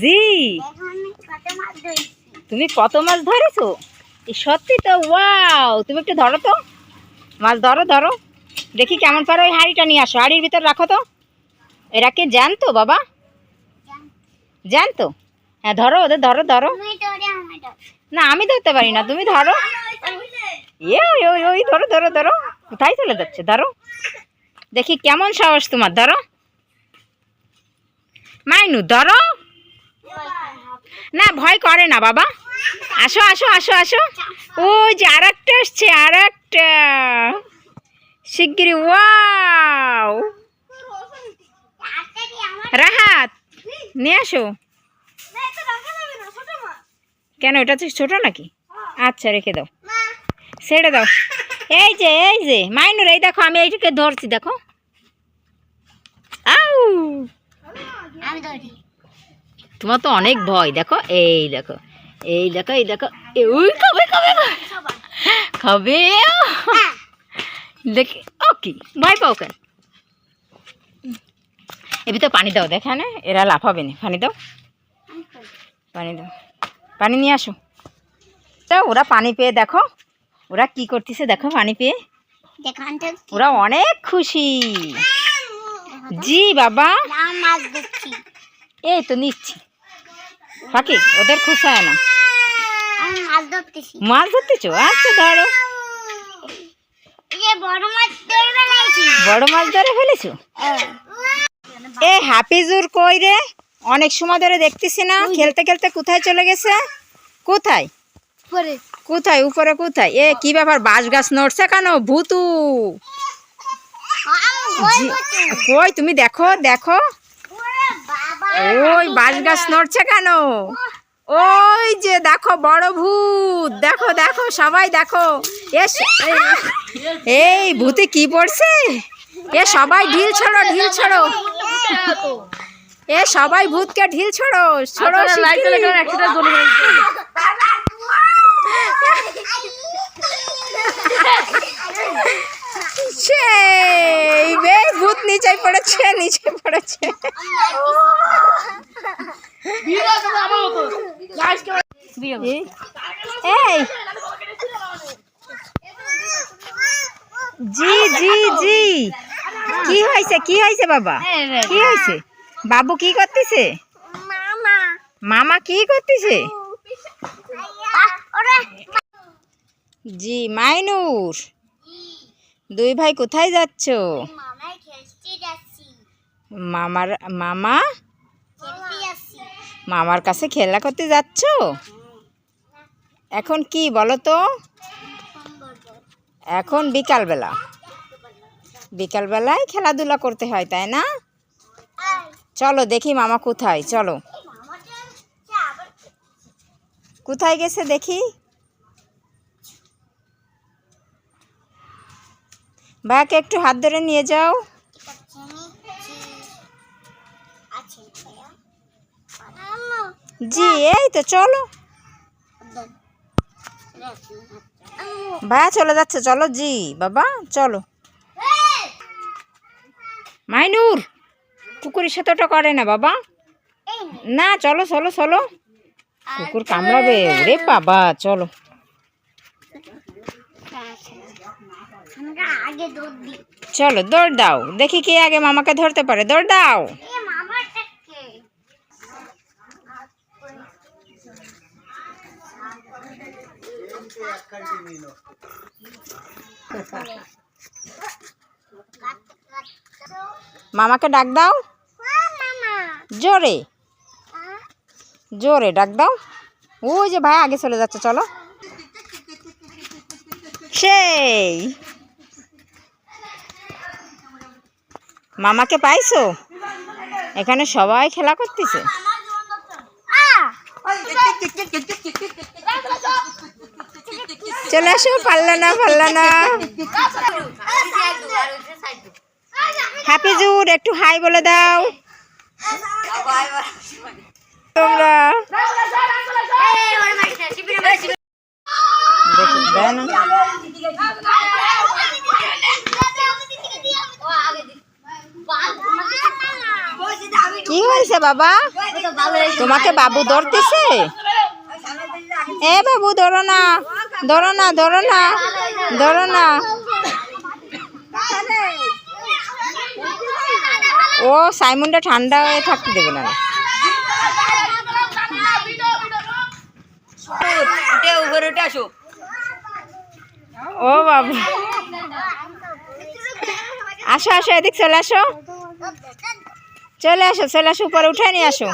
জি। তুমি কত মাছ ধরেছো? সত্যি তো, ওয়াও। তুমি একটু ধরো তো। মাছ ধরো ধরো। দেখি কেমন পারো ওই হাঁড়িটা নিয়ে আসো। হাঁড়ির ভিতর রাখো তো। এরা কে জানতো বাবা? জানতো হ্যাঁ ধরো ওদের, ধরো ধরো। না, আমি ধরতে পারি না। তুমি ধরো। এ ওই, ধরো ধরো ধরো। কোথায় চলে যাচ্ছে? ধরো। দেখি কেমন সাহস তোমার। ধরো। মাইনু, ধরো। না, ভয় করে না বাবা। আসো আসো আসো আসো। ওই যে আর একটা এসছে আর একটা শিগগিরি ওয়াও। রাহাত, নিয়ে আসো। কেন, এটা তো ছোট নাকি? আচ্ছা রেখে দাও। ছেড়ে দাও। এই যে এই যে, মাইনুর, এই দেখো, আমি এইটাকে ধরছি, দেখো। আউ। তোমার তো অনেক ভয় দেখো এই দেখো এই দেখো এই দেখো এ, উই খাবে খাবে খাবে। দেখি ও কি ভয় পাও কেন? এবি তো পানি দাও দেখে না এরা লাফাবে না। পানি দাও। পানি দাও। পানি নিয়ে আসো। তা ওরা পানি পেয়ে দেখো ওরা কি করতেছে দেখো পানি পেয়ে। ওরা অনেক খুশি। জি বাবা। এই তো নিচ্ছি। ফাঁকি? ওদের খুশি হয় না। মাছ ধরতেছো। আচ্ছা ধরো। বড় মাছ ধরে ফেলেছো। এ হাফিজুর কই রে? অনেক সময় ধরে দেখতেছি না। খেলতে খেলতে কোথায় চলে গেছে? কোথায়? কোথায়? উপরে কোথায়? এ কি ব্যাপার? বাঁশ গাছ নড়ছে কেন? ভূতু। কই? তুমি দেখো দেখো। ওই বাঁশ গাছ নড়ছে কেন? ওই যে দেখো বড় ভূত। দেখো দেখো সবাই দেখো। এই- এই ভূতে কি পড়ছে? এ সবাই ঢিল ছড়ো ঢিল ছড়ো। এ সবাই ভূতকে ঢিল ছড়ো ছড়ো। সেই পড়েছে নিচে পড়েছে। এই। জি জি জি। কি হয়েছে কি হয়েছে বাবা? কি হয়েছে? বাবু কি করতেছে? মামা কি করতেছে? জি মাইনুর। দুই ভাই কোথায় যাচ্ছি? মামার মামা? মামার কাছে খেলা করতে যাচ্ছ? এখন কি বলো তো? এখন বিকালবেলা। বিকালবেলায় খেলাধুলা করতে হয় তাই না? চলো দেখি মামা কোথায় চলো। কোথায় গেছে দেখি? ভাইকে একটু হাত ধরে নিয়ে যাও। জি, এই তো চলো। ভাইয়া চলে যাচ্ছে, চলো, জি, বাবা, চলো। মাইনুর, কুকুরের সাথে ওটা করে না, বাবা। না, চলো চলো চলো। কুকুর কামড়াবে, ওরে বাবা, চলো। চলো, দৌড় দাও। দেখি কে আগে মামাকে ধরতে পারে, দৌড় দাও এ মামাটাকে মামাকে ডাক দাও। জোরে। জোরে ডাক দাও। ওই যে ভাই আগে চলে যাচ্ছে চলো। সেই। মামাকে পাইছো? এখানে সবাই খেলা করতেছে। চলে আসো, পারল না পারল না। হাফিজুর, একটু হাই বলে দাও। তোমরা কি হয়েছে বাবা? তোমাকে বাবু ধরতেছে? এ বাবু ধরো না। ধরো না ধরো না ধরো না। ও সাইমনটা ঠান্ডা হয়ে থাকতে দেবে না। ও বাবু। আসো আসো এদিক চলে আসো। চলে আসো চলে আসো উপরে উঠে নিয়ে আসো।